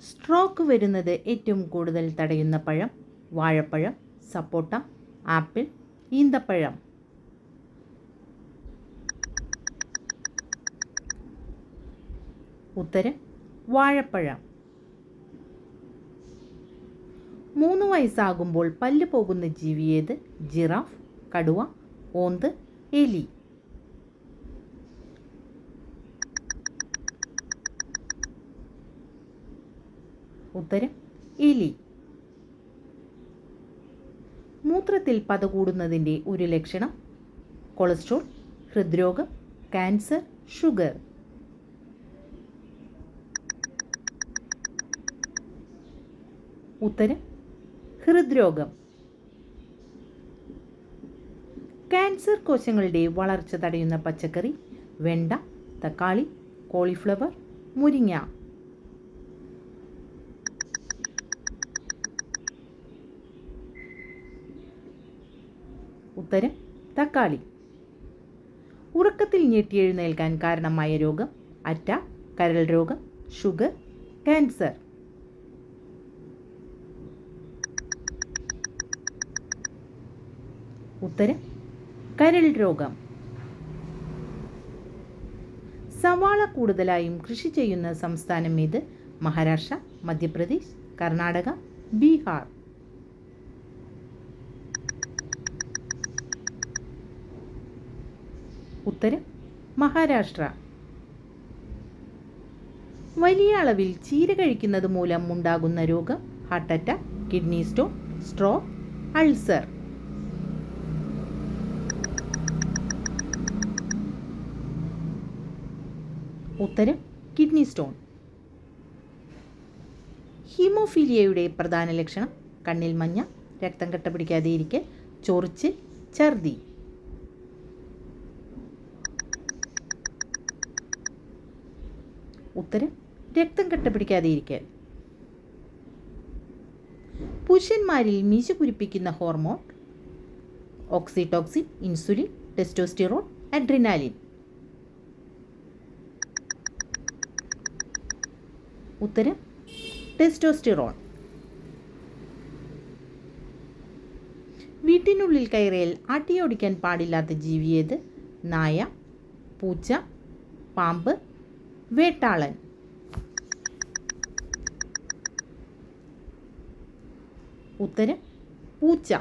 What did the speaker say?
Stroke വരുന്നത് ഏറ്റവും കൂടുതൽ തടയുന്ന പഴം വാഴപ്പഴം സപ്പോട്ട ആപ്പിൾ ഈന്തപ്പഴം. ഉത്തരം വാഴപ്പഴം. മൂന്ന് വയസ്സാകുമ്പോൾ പല്ല് പോകുന്ന ജീവിയേത് ജിറാഫ് കടുവ ഓന്ത് എലി. ഉത്തരം എലി. മൂത്രത്തിൽ പത കൂടുന്നതിന്റെ ഒരു ലക്ഷണം കൊളസ്ട്രോൾ ഹൃദ്രോഗം ക്യാൻസർ ഷുഗർ. ഉത്തരം ഹൃദ്രോഗം. ക്യാൻസർ കോശങ്ങളുടെ വളർച്ച തടയുന്ന പച്ചക്കറി വെണ്ട തക്കാളി കോളിഫ്ലവർ മുരിങ്ങ. ഉത്തരം തക്കാളി. ഉറക്കത്തിൽ ഞെട്ടിയെഴുന്നേൽക്കാൻ കാരണമായ രോഗം അറ്റ കരൾ രോഗം ഷുഗർ ക്യാൻസർ. ഉത്തരം കരൾ രോഗം. സവാള കൂടുതലായും കൃഷി ചെയ്യുന്ന സംസ്ഥാനം ഏത്? മഹാരാഷ്ട്ര മധ്യപ്രദേശ് കർണാടക ബീഹാർ. ഉത്തരം മഹാരാഷ്ട്ര. വലിയ അളവിൽ ചീര കഴിക്കുന്നത് മൂലം ഉണ്ടാകുന്ന രോഗം heart attack kidney stone stroke ulcer ഉത്തരം കിഡ്നി സ്റ്റോൺ ഹീമോഫീലിയയുടെ പ്രധാന ലക്ഷണം കണ്ണിൽ മഞ്ഞ രക്തം കട്ട പിടിക്കാതെ ഇരിക്കൽ ചൊറിച്ചിൽ ഛർദി. ഉത്തരം രക്തം കെട്ട പിടിക്കാതെ ഇരിക്കൽ പുരുഷന്മാരിൽ മീശ കുരിപ്പിക്കുന്ന hormone oxytocin insulin testosterone adrenaline. ഉത്തരം ടെസ്റ്റോസ്റ്റിറോൺ. വീട്ടിനുള്ളിൽ കയറിയാൽ ആട്ടിയോടിക്കാൻ പാടില്ലാത്ത ജീവിയേത് നായ പൂച്ച പാമ്പ് വേട്ടാളൻ. ഉത്തരം പൂച്ച.